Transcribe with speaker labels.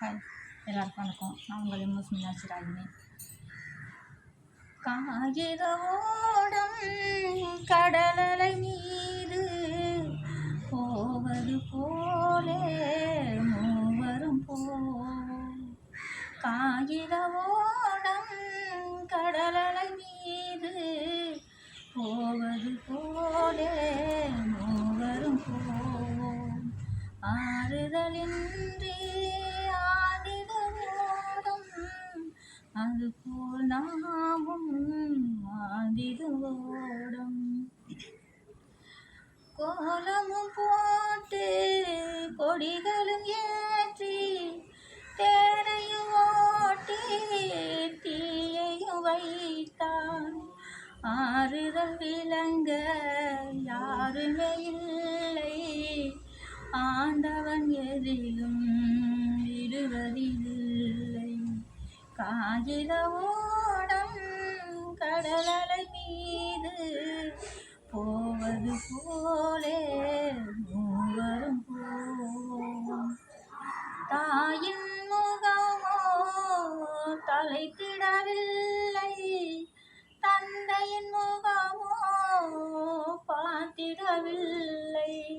Speaker 1: Hi எல்லாருக்கும் வணக்கம். நான் உங்கள் எம்எஸ் மீனாட்சி ராகினி. காகிதோடம் கடலலை மீது போவது போலே மூவரும் போ. காகிதோடம் கடலலை மீது போவது போலே மூவரும் போவோம் ஆறுதலின்றி போல் நாமும் மாதிரோடும் கோலமும் போட்டு கொடிகளும் ஏற்றி தேரையும் ஓட்டி தீயையும் வைத்தான். ஆறுதல் விளங்க யாருமே இல்லை. ஆண்டவன் எதிலும் விடுவதில்லை காகித ஓடம் கடலலை மீது போவது போலே மூவரும் போவோம். தாயின் முகமோ தலைத்திடவில்லை. தந்தையின் முகம்